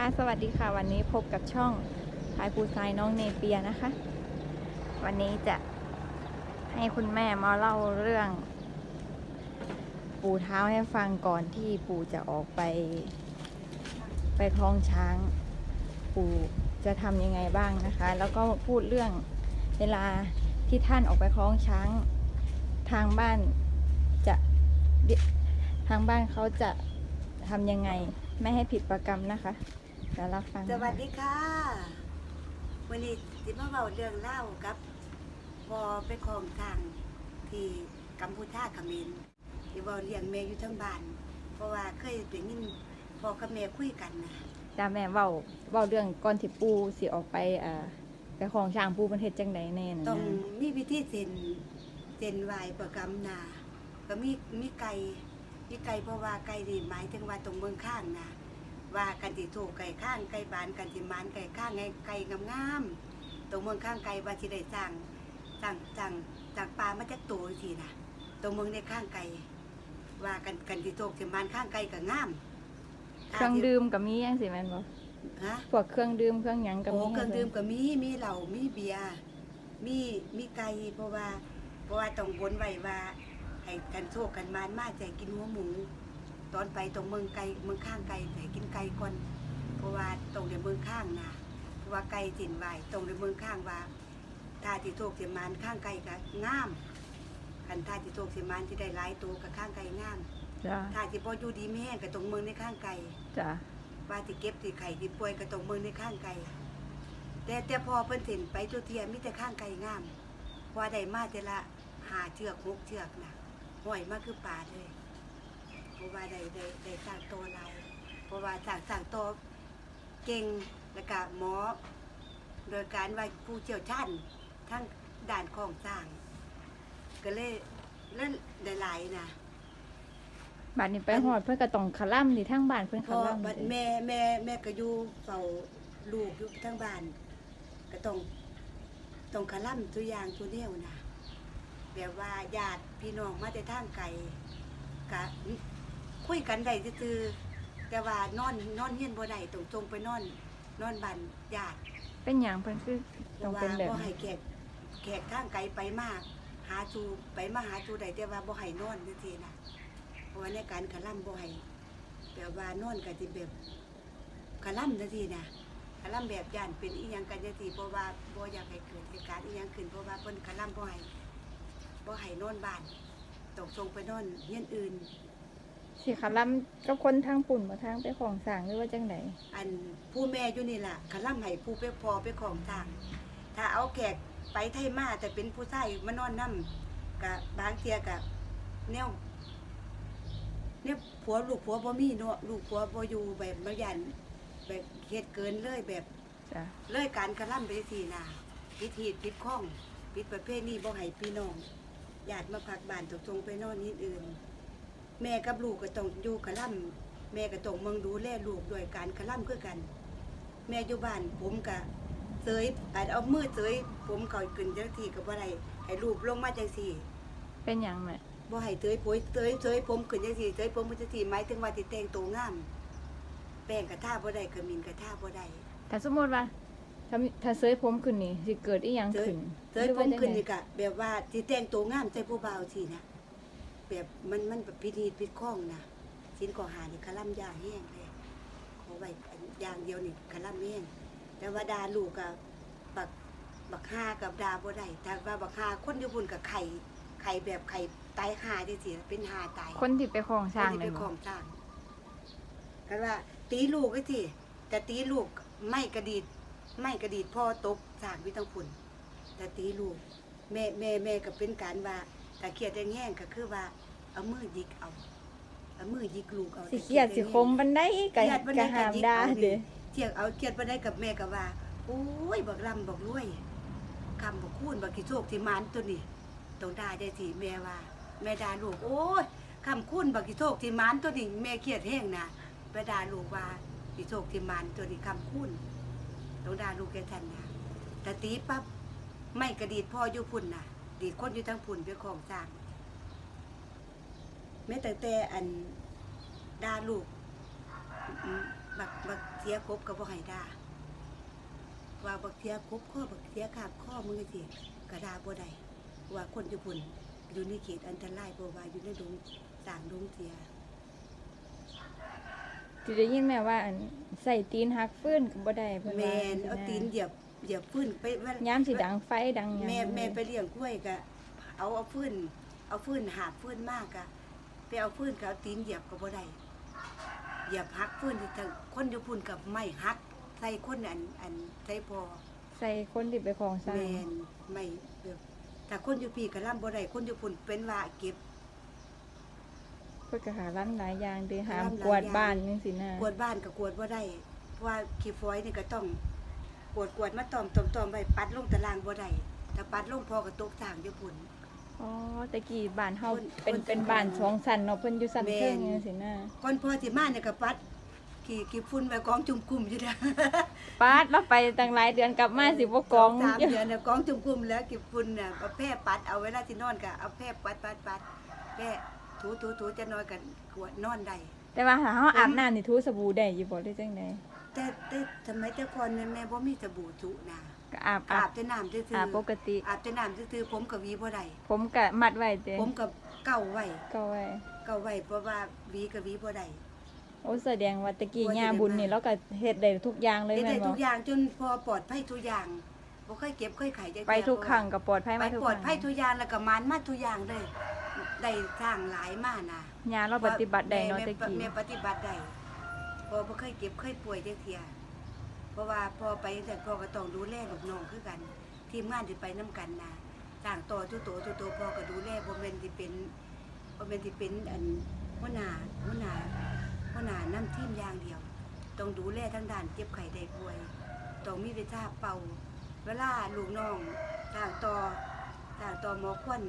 ค่ะ สวัสดีค่ะ วันนี้พบกับช่องพายปูทรายน้องเนเปียนะคะ วันนี้จะให้คุณแม่มาเล่าเรื่อง ปูเท้าให้ฟังก่อนที่ปู่จะออกไป ไปคลองช้าง ปู่จะทำยังไงบ้างนะคะ แล้วก็พูดเรื่องเวลาที่ท่านออกไปคล้องช้าง ทางบ้านจะทางบ้านเขาจะทำยังไง ไม่ให้ผิดประกรรมนะคะ เดี๋ยวรับฟังสวัสดีค่ะวันนี้สิมาเบาเรื่องเล่ากับพอไปคลองทางที่กัมพูชาเขมรที่เว่าเลี้ยงแม่อยู่ทั้งบ้าน เพราะว่าเคยเป็นยินพอกับแม่คุยกันนะจ้าแม่เว้าเว้าเรื่องก่อนที่ปูสิออกไปอ่าไปคลองช้างปูประเทศจังใดแน่นะต้องมีวิธีเซ็นเซ็นไหวประกรรมนาก็มีมีไก่มีไก่เพราะว่าไก่นี่หมายถึงว่าตรงเมืองข้างนะ ว่ากันที่ถูกไก่ข้างไก่บานกันที่มานไก่ข้างไงไก่งามๆตรงเมืองข้างไก่ว่าสิได้สร้างสร้างสร้างสร้างปลามาจากตัวทีนะตรงเมืองในข้างไก่ว่ากันกันที่ถูกที่มานข้างไก่ก็งามเครื่องดื่มกับมียังสิแม่นบ่ฮะพวกเครื่องดื่มเครื่องหยังกับโอ้มีเครื่องดื่มก็มีมีเหล้ามีเบียร์มีมีไก่เพราะว่า เพราะว่าต้องบนไว้ว่าให้กันโชคกันมานมาใจกินหัวหมู ตอนไปตรงเมืองไก่เมืองข้างไก่ให้กินไก่ก่อนเพราะว่าตรงในเมืองข้างนะเพราะว่าไก่สินไหวตรงในเมืองข้างว่าถ้าที่โชคที่มานข้างไก่ก็งามคันถ้าที่โชคที่มานที่ได้หลายตัวกับข้างไก่งามจ้าถ้าที่พออยู่ดีแม่กับตรงเมืองในข้างไก่จ้าว่าที่เก็บที่ไข่ที่ป่วยกระตรงมือในข้างไก่แต่แต่พอเพิ่นเห็นไปตัวเทียมีแต่ข้างไก่งามพอได้มาแต่ละหาเชือกหกเชือกนะห้อยมาคือป่าเลย เพราะว่าได้ได้ได้สร้างตัวเรา เพราะว่าสร้างสร้างตัวเก่งแล้วก็หมอ โดยการว่าผู้เชี่ยวชาญทั้งด่านของสร้าง ก็เลยเล่นได้หลายนะบัดนี้ไปฮอดเพิ่นก็ต้องคล่ำที่ทางบ้านเพิ่นพคอล่ำบัดแม่แม่แม่ก็อยู่เฝ้าลูกอยู่ทั้งบ้าน ก็ต้องต้องคล่ำตัวอย่างตัวเดียวนะแบบว่าญาติพี่น้องมาแต่ทางไกลก็ คุยกันได้ซื่อๆแต่ว่านอนนอนเฮียนบ่ได้ต้องจงไปนอน นอนบ้านญาติเป็นหยังเพิ่นคือเพต้องราะว่าเป็นแบบบ่นี้ให้แขกแขกทางไกลไปมาก หาจูไปมาหาจูได้แต่ว่าบ่ให้นอนจังซี่นะเพราะว่าในการคล่ำบ่ให้แบบว่านอนก็สิแบบคาล่ำจังซี่นะคาล่ำแบบย่านเป็นอีหยังกันจังซี่เพราะว่าบ่อยากให้เกิดเหตุการณ์อีหยังขึ้นเพราะว่าเพิ่นคาล่ำบ่ให้บ่ให้นอนบ้านต้องส่งไปนอนเฮียนอื่น สิคล่ำกับคนทางปุ่นมาทางไปคลองช้างหรือว่าจังไดอันผู้แม่อยู่นี่ล่ะคาล่ำให้ผู้ไปพอไปของทาง ถ้าเอาแขกไปไทยมาแต่เป็นผู้ชายมานอนนํกับบางเทียกับแนวเนี่ยผัวลูกผัวบ่มีเนาะลูกผัวบ่อยู่แบบมายันแบบเฮ็ดเกินเลยแบบจ้าเลยการกระล่ำไปทีนาพิธีปิดข้องปิดประเภทนี้บ่ให้พี่น้องญาติมาพักบ้านตกทงไปนอนนี่อื่น แม่กับลูกก็ต้องอยู่กระล่ำแม่ก็ต้องเมืองดูแลลูกด้วยการกระล่ำคือกัน แม่อยู่บ้านผมกะเสยอาจเอามือเสยผมเขาขึ้นจังทีกับว่าไรให้ลูกลงมาจังสี่เป็นหยังแม่บ่ให้เสยปุ๋ยเสยเสยผมขึ้นจังสี่เสยผมจังสี่หมายถึงว่าที่แต่งตัวงาม แป้งกระท่าบ่ได้กระมินกระท่าบ่ได้ถ้าสมมติว่าถ้าถ้าเซยผมขึ้นนี่สิเกิดอีหยังขึ้นเสยผมขึ้นนี่กะแบบว่าที่แต่งตัวงามใจผู้บ่าวทีนะ แบบมันมันแบบพิธีพิดข้องนะชิ้นก่อหานี่คลั่มยาแห้งเลยขอไว้อย่างเดียวนี่คลั่มแห้งแต่ว่าดาลูกกับบักบักฮากับดาบ่ได้แต่ว่าบักฮาคนอยู่บุญกับไข่ไข่แบบไข่ตายหาที่สิเป็นหาตายคนที่ไปคลองช้างคนที่เลเป็ยนขบ่องจ้างกันว่า ตีลูกก็ทีแต่ตีลูกไม่กระดีดไม่กระดีดพ่อตกจากวิตังฝุ่นแต่ตีลูก แม่แม่แม่ก็เป็นการว่า แต่เครียดแง่งๆก็คือว่าเอามือยิกเอาเอามือยิกลูกเอาสิเครียดสิคมบันไดเคก็รียดบ่ก็ได้ห้ามยิกด่าเอาเด้เทียงเอาเครียดบ่ได้กับแม่ก็ว่าโอ้ยบักลำบักรวยคำบักคูนบักกิโชคที่มานตัวนี้ต้องด่าได้สิแม่ว่า แม่ด่าลูกโอ้ยคำคูนบักกิโชคที่มานตัวนี้แม่เครียดแห้งนะไปด่าลูกว่ากิโชคที่มานตัวนี้คำคูนต้องด่าลูกแกทันนะแต่ตีปั๊บไม่กระดีดพ่ออยู่พุ่นน่ะ ดีดคนอยู่ทั้งพุ่นเป็นของสร้างแม่แต่แต่อันด่าลูกอืมบักบักทีทียครบก็บ่ให้ด่าว่าบักเทียครบข้อบักเทียขาบข้อมือสิก็ด่าบ่ได้ว่าคนญี่ปุ่นอยู่ในเขตอันตรายเพราะว่าอยู่ในดงสร้างดงเทียที่ได้ยินแม่ว่าอันใส่ตีนหักฟื้นก็บ่ได้เพิ่นแมว่านเอาตีนเหยียบ เหยียบฟื้นไปว่ายามสิดังไฟดังหยังแม่แม่ไปเลี้ยงกล้วยก็เอาเอาฟื้น เอาฟื้นหาบฟื้นมากอะไปเอาฟื้นก็เอาตีนเหยียบก็บ่ได้เหยียบหักฟื้นที่ทางคนญี่ปุ่นกับไม้หักใส่คนอันอันใส่พอใส่คนที่ไปของสร้าแมงนไม่แบบถ้าคนอยู่ปีก็ล่ำบ่ได้คนญี่ปุ่นเป็นว่าเก็บ เพิ่นก็หาร้านหลายอย่างเด้หามร้านหลายกวาดอย่าง บ้านจังซี่นะกวดบ้านก็กวดบ่ได้เพราะว่าขี้ฟอยนี่ก็ต้อง กวดกวดมาตอมตอมตอมไว้ปัดลงตารางบ่ได้ถ้าปัดลงพอก็ตกทางญี่ปุ่น อ๋อตะกี้บ้านเฮาคนเป็นคนเป็นจังหวัดบ้านสองชั้นเนาะเพิ่นอยู่ชั้นแม่น เทิงจังซี่นะก่อนพอสิมาเนี่ยก็ปัดขี้ขี้ฝุ่นไว้กองจุ่มกลุ่มอยู่นะปาดเราไปตั้งหลายเดือนกลับมาสิบ่กองสามเดือนน่ะกองจุ่มกลุ่มแล้วขี้ฝุ่นน่ะเอาแพร่ปัดเอาเวลาที่นอนก็เอาแพร่ปัดปัดปัดแพร่ถูถูถูจะนอนกันกวดนอนได้แต่ว่าถ้าเฮาอาบน้ำนี่ถูสบู่ได้อยู่บ่ได้จังได๋ แต่แต่สมัยแต่ก่อนแม่แม่บ่มีสบู่จุนะก็อาบอาอาบบแต่น้ำซื่อๆอาบปกติ อาบแต่น้ำซื่อๆผมก็หวีบ่ได้ผมก็มัดไว้เด้ผมก็เก่าไว้ก็ไว้ เก่าไว้เพราะว่าหวีก็หวีบ่ได้ โอ้แสดงว่าตะกี้ว่าจะย่าได้บุญมานี่เราก็เฮ็ดได้ทุกอย่างเลยเฮ็ดแม่ได้นบ่ทุกอย่างจนพอปลอดภัยทุกอย่างบ่เคยเก็บเคยไขจักเทื่อไปทุกครั้งก็ปลอดภัยไปมาทุกปลอดคภัรั้ยงทุกอย่างแล้วก็มานมาทุกอย่างเลยได้สร้างหลายมานะย่าเราปฏิบัติได้เนาะแม่ตะกี้แม่ปฏิบัติได้ พอบ่เคยเก็บเคยป่วยจักเทียเพราะว่าพอไปแต่พอก็ต้องดูแลลูกน้องคือกัน ทีมงานที่ไปนํกันนะสร้างต่อทุโตทุโตพอก็ดูแลบ่แม่นสิเป็นบ่แม่นสิเป็นอันหัวหน้าหัวหน้าหัวหน้านำทีมอย่างเดียว ต้องดูแลทั้งด้านเจ็บไข้ได้ป่วยต้องมีวิชาเป่า เวลาลูกน้องต่างต่อต่างต่อหมอควน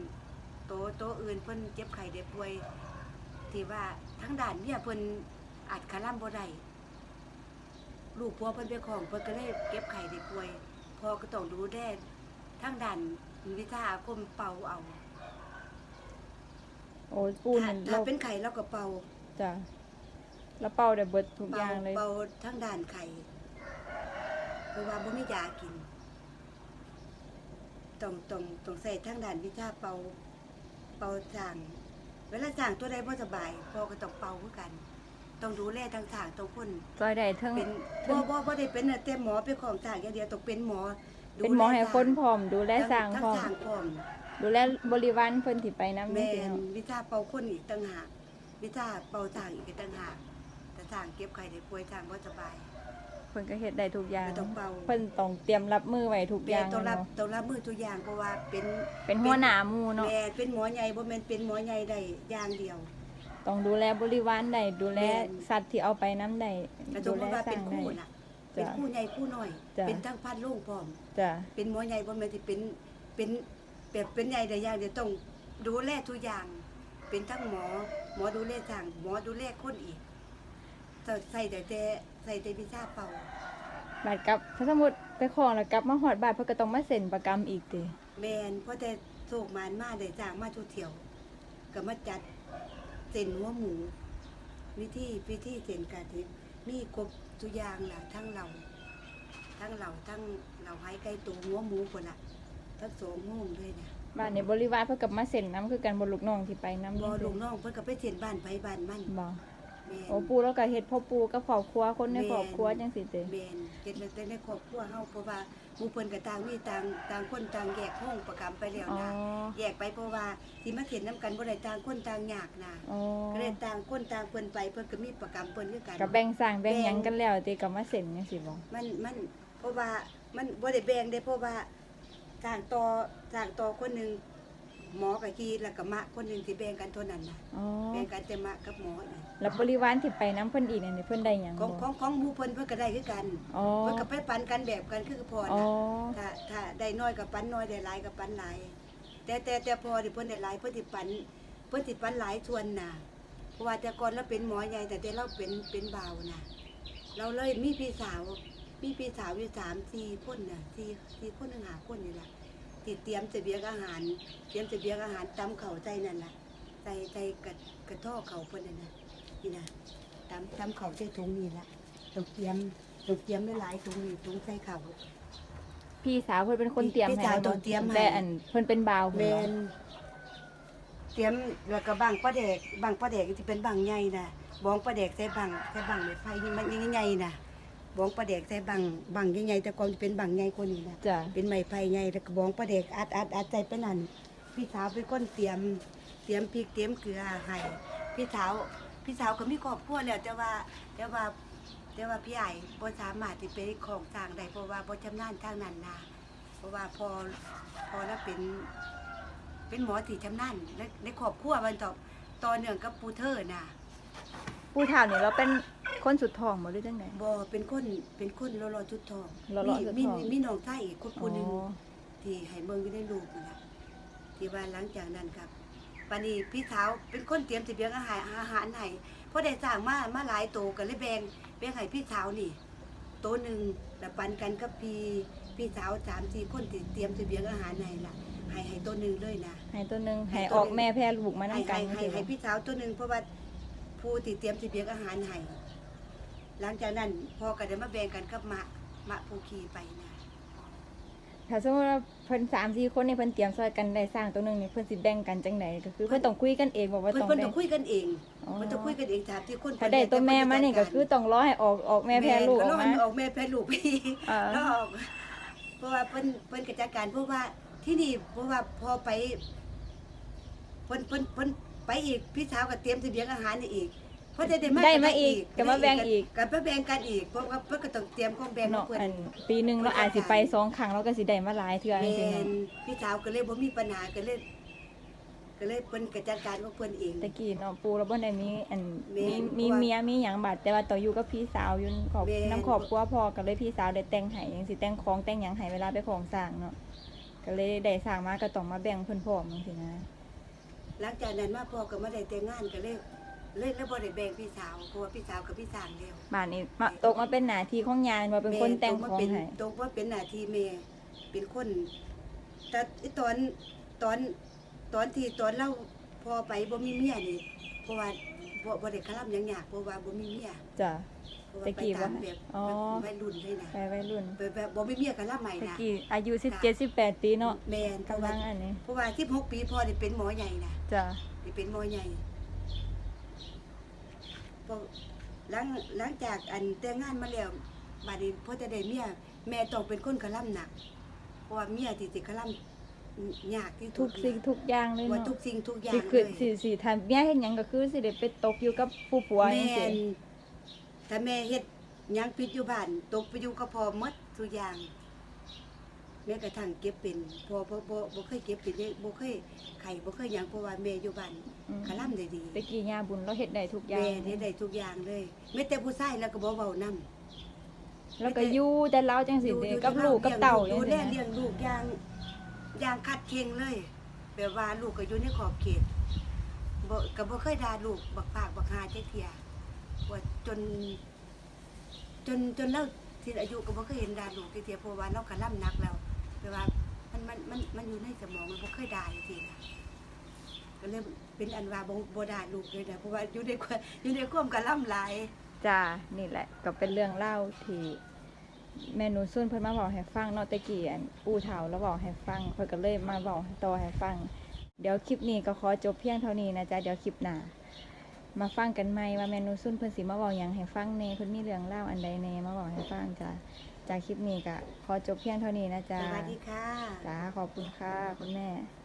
โตโตอื่นเพิ่นเจ็บไข้ได้ป่วยที่ว่าทั้งด้านเนี่ยเพิ่น อาจคาล่ำบ่ได้ลูกพ่อเพิ่นไปของเพิ่นก็เลยเก็บไข้ได้ป่วยพ่อก็ต้องดูแลทั้งด้านวิชาอาคมเป่าเอาโอ้ปูถ้านี่ถ้าเราเป็นไข้เราก็เป่า จ้ะเราเป่าได้เบิดทุกอเป่าย่างเลยเป่าทั้งด้านไข้เพราะว่าบ่มียากินต้องต้องต้องใส่ทั้งด้านวิชาเป่า เป่าจาง เวลาจางตัวใดบ่สบายพ่อก็ต้องเป่าคือกัน ต้องดูแลทั้งทางต้องคนซอยได้เทั้งเป็นบ่บ่บ่ได้เป็นแต่หมอเป็นของจางอย่างเดียวต้องเป็นหมอดูเป็นหมอให้คนพร้อม ดูแลสร้างทั้พร้อม ทางพร้อมดูแลบริวารเพิ่นที่ไปนำแม่จังซี่นเนาะวิชาเป่าคนอีกต่างหากวิชาเป่าจางอีกต่างหากแต่จางเก็บไข้ได้ป่วยจางบ่สบาย เพิ่นก็เฮ็ดได้ทุกอย่างก็ต้องเป่าเพิ่นต้องเตรียมรับมือไว้ทุกอแม่ย่างต้องรับเนาะต้องรับมือทุกอย่างเพราะว่าเป็นเป็นหัวหน้าหมู่เนาะ แม่เป็นหมอใหญ่บ่แม่นเป็นหมอใหญ่ได้อย่างเดียว ต้องดูแลบริวารได้ดูแลแม่นสัตว์ที่เอาไปนํได้แต่สดูมมแลติว่าสเป็ร้านงได้คู่น่ะ เป็นจ้ะคู่ใหญ่คู่น้อย จ้ะ เป็นทั้งพันโรงพร้อม จ้ะเป็นหมอใหญ่บ่แม่นสิเป็นเป็นแบบเป็นใหญ่ได้อย่างเดียวต้องดูแลทุกอย่าง เป็นทั้งหมอ หมอดูแลทาง หมอดูแลคนอีกแต่ใส่แต่แต่ใส่แต่วิชาเป่าบัดกลับถ้าสมมุติไปของแล้วกลับมาฮอดบ้านเพิ่นก็ต้องมาเซ็นประกันอีกติแมนเพราะแต่โศกมานมาได้จ้างมาทุกเที่ยวก็มาจัด เส้นหัวหมู วิธีวิธีเส้นกาทิมีครบทุกอย่างล่ะทั้งเรา ทั้งเราทั้งเราให้ไก่ตูหัวหมูคนละทั้งสองโมงเลยเนี่ยบ้านในบริวารเพิ่นก็มาเซ็นนํคือกันบ่ลูกน้องที่ไปนำบอลูกน้องเพิ่นก็ไปเส้นบ้านไปบ้านมันบ่แม่น โอ้ปู่แล้วก็เฮ็ดพ่อปู่กับครอบครัวคนในแม่นครอบครัวจังซี่ติแม่นเฮ็ดแต่ในครอบครัวเฮาเพราะว่าหมู่เพิ่นก็ต่างมีต่างต่างคนต่างแยกห้องประกรรมไปแล้วอ๋อนะแยกไปเพราะว่าที่มาเห็นนํกันบ่ได้ต่างคนต่างยากนะอ๋อก็เลยต่างคนต่างเพิ่นไปเพิ่นก็มีประกรรมเพิ่นคือกัน ก็แบ่งสร้างแบ่งหยังกันแล้วติก็มาเซ็นจังซี่บ่มันมันเพราะว่ามันบ่ได้แบ่งได้เพราะว่าสร้างต่อสร้างต่อคนหนึง หมอกับกีแล้วก็มะคนหนึงที่แบ่งกันเท่านั้นน่ะอ๋อแบ่งกันแต่มะกับหมออีกแล้วบริวารที่ไปนํเพิ่นอีกนี่เพิ่นได้หยังของบ่ของของหมู่เพิ่นเพิ่นก็ได้คือกันอ๋อ เพิ่นก็ไปปันกันแบบกันคือพออ๋อน่ะถ้าถ้าได้น้อยก็ปันน้อยได้หลายก็ปันหลาย แต่แต่แต่พอที่เพิ่นได้หลายเพิ่นสิปันเพิ่นสิปันหลายส่วนน่ะเพราะว่าแต่ก่อนเราเป็นหมอใหญ่แต่แต่เราเป็นเป็นเบาวน่ะเราเลยมีพี่สาวมีพี่สาวอยู่สามสี่คนน่ะสี่สี่คนหนึ่งหาคนนี่แหละ ติดเตรียมเสบียงอาหาร เตรียมเสบียงอาหารตำเข่าวใจนั่นน่ะใจใจกระกระท่อเข่าเพิ่นนั่นน่ะนี่นะตำตำเข่าวใจถุงนี่ละต้องเตรียมต้องเตรียมหลายๆถุงนี่ถุงใส่ข้าวพี่สาวเพิ่นเป็นคนเตรียมพี่ให้สาวนะต้องเตรียมให้ แต่อันเพิ่นเป็นบ่าวแมเพิ่นนเตรียมแล้วก็บังปลาแดกบังปลาแดกที่เป็นบังใหญ่น่ะบองปลาแดกใส่บังใส่บังไม้ไผ่นี่มันใหญ่ๆน่ะ บองปลาแดกใส่บังบังใหญ่ๆแต่ก่อนจะเป็นบังใหญ่กว่านี้น่ะจ้ะ เป็นไม้ไผ่ใหญ่แล้วก็บองปลาแดกอัดอัดอัดใส่ไปนั่นพี่สาวเป็นคนเตรียมเตรียมพริกเตรียมเกลือให้พี่สาวพี่สาวก็มีครอบครัวแล้วแต่ว่าแต่ว่าแต่ว่าพี่ใหญ่บ่สามารถที่ไปของสร้างได้เพราะว่าบ่ชำนาญทางนั้นนะเพราะว่าพอพอแล้วเป็น เป็นหมอที่ชำนาญในในครอบครัวมันต่อต่อเนื่องกับปูเทอร์น่ะ ผู้เฒ่านี่เราเป็นคนสุดท้องบ่หรือจังได๋ บ่เป็นคนเป็นคนรอๆจุดทองรอๆจุดทอง มีมีมีน้องชายอีกคนอ๋ผู้หนึงอที่ให้เบิ่งอยู่ในรูปนั่นล่ะที่ว่าหลังจากนั้นครับปานนี้พี่สาวเป็นคนเตรียมสิเบียงอาหารอาหารให้เพราะได้สร้างมามาหลายโตก็เลยแบ่งแบ่งให้พี่สาวนี่โตหนึงแล้วปันกันกับพี่พี่สาว3 4คนที่เตรียมสิเบียงอาหารให้ล่ะให้ให้โตหนึงเลยนะ ให้ตัวหนึงให้ให้ตัวออกหนึ่งแม่แพร่ลูกมาให้นำกัให้นให้ให้พี่สาวตัวหนึ่งเพราะว่า ผู้ที่เตรียมสิเบียงอาหารให้หลังจากนั้นพ่อก็ได้มาแบ่งกันกับมะมะผู้ขี่ไปนะถ้าสมมุติว่าเพิ่น3 4คนนี่เพิ่นเตรียมซอยกันได้สร้างตัวหนึงนี่เพิ่นสิแบ่งกันจังไดก็คือเพิ่นต้องคุยกันเองบ่ว่าเพิ่นต้องเพิ่นแบ่ต้องงคุยกันเองอ๋อเพิ่นต้องคุยกันเองถามที่คนถ้าได้ตัวแม่มานี่ก็คือต้องรอให้ออกออกแม่แพร่ลูกออกแม่มาก็รอออกแม่แพ้ลูกพี่อ่าแล้วออกเพราะว่าเพิ่นเพิ่นกิจการเพราะว่าที่นี่เพราะว่าพอไปเพิ่นเพิ่นเพิ่น ไปอีกพี่สาวก็เตรียมสิเบียงอาหารนี่อีกเพราะได้ได้มาได้มาอีกก็มาแบ่งอีกก็มาแบ่งกันอีกเพราะว่าเพิ่นก็ต้องเตรียมของแบ่งขอเนาะงเพิ่นอันปีหนึงเราอาจสิไปสองครั้งเราก็สิได้มาหลายเทื่อแมจริงๆนเนาะพี่สาวก็เลยบ่มีปัญหาก็เลย ก็เลยเพิ่นก็จัดการของเพิ่นเอง ตะกี้เนาะปูเราบ่ได้มีอันแม่มีนมีเพราะว่าเมียมีหยังบัดแต่ว่าต่ออยู่กับพี่สาวอยู่ขอบแม่น น้ำขอบครัวพ่อก็เลยพี่สาวได้แต่งให้จังสิแต่งของแต่งหยังให้เวลาไปของสร้างเนาะก็เลยได้สร้างมาก็ต้องมาแบ่งเพิ่นพร้อมจังซี่นะ หลังจากนั้นมาพ่อก็มาได้แต่งงานก็เลยเลยแล้วบ่ได้แบ่งพี่สาวเพราะว่าพี่สาวกับพี่สางแล้วบ้านนี้มาตกมาเป็นหน้าที่ของยายว่าเป็นคนแต่งของเป็นให้ตรงว่าเป็นหน้าที่แม่เป็นคน แต่ไอ้ตอนตอนตอนที่ตอนเราพอไปบ่มีเมียนี่เพราะว่าบ่บ่ได้คลำหยังยากเพราะว่าบ่มีเมียจ้ะเพราะว่า ตะไปกี้ตามว่า แบบอ๋อแบบวัยรุ่นเลยนะไปวัยรุ่นไปแบบบ่มีเมียก็ลำใหม่ตะนะ กี้อายุ17 18ปีเนาะแม่นเพราะกำว่าลังอันนี้เพราะว่า16ปีพ่อได้เป็นหมอใหญ่นะจ้ะได้เป็นหมอใหญ่พอหลังหลังจากอันแต่งงานมาแล้วบัดนี้พ่อจะได้เมียแม่ต้องเป็นคนกระล่ำหนัก เพราะว่าเมียที่สิกระล่ำยากที่ทุสุกดสิ่งทุกอย่างเลยว่าเนาะทุกสิ่งทุกอย่าสิงคือเลยสิสิถ้าแม่เฮ็ดหยังก็คือสิได้ไปตกอยู่กับผู้ป่วยแม่จังซี่น ถ้าแม่เฮ็ดหยังผิดอยู่บ้าน ตกไปอยู่กับพ่อหมดทุกอย่าง แม้กระทั่งเก็บเป็นพ่อบ่บ่บ่เคยเก็บเป็นเลยบ่เคยไข่บ่เคยหยังเพราะว่าแม่อยู่บ้านอืมกะล่ำได้ดี ตะกี้ย่าบุญเราเฮ็ดได้ทุกอย่างแม่เฮ็ดได้ทุกอย่างเลยแม้แต่ผู้ชายแล้วก็บ่เว้านํแล้วก็อยู่แต่เราจังสิเด้กับลูกกับเต่าจัดูงแลซี่เลี้ยนะงลูกอย่างอย่างคัดเข่งเลยแบบว่าลูกก็อยู่ในขอบเขตบ่ก็บ่เคยด่าลูกบักปากบักหาจักเที่ย ว่าจน จนจนเราสิ้นอายุก็บ่เคยเห็นดาลูกจักเทียเพราะว่าเราก็ล่ำหนักแล้วแปลว่ามันมันมันมันอยู่ในสมองมันบ่เคยด่าจังซี่นะก็เลยเป็นอันว่าบ่บ่ด่าลูกเลยนะเพราะว่าอยู่ในความอยู่ในความกะล่ำหลาย จ้านี่แหละ ก็เป็นเรื่องเล่าที่แม่หนูซุ่นเพิ่นมาบอกให้ฟังเนาะตะกี้อันปู่เฒ่าแล้วบอกให้ฟังเพิ่นก็เลยมาบอกต่อให้ฟัง เดี๋ยวคลิปนี้ก็ขอจบเพียงเท่านี้นะจ๊ะเดี๋ยวคลิปหน้า มาฟังกันใหม่ว่าแม่หนูซุ่นเพิ่นสิมาบอกหยังให้ฟังแหน่เพิ่นมีเรื่องเล่าอันใดแหน่มาบอกให้ฟังจ้ะจากคลิปนี้ก็ขอจบเพียงเท่านี้นะจ๊ะสวัสดีค่ะจ้าขอบคุณค่ะคุณแม่ค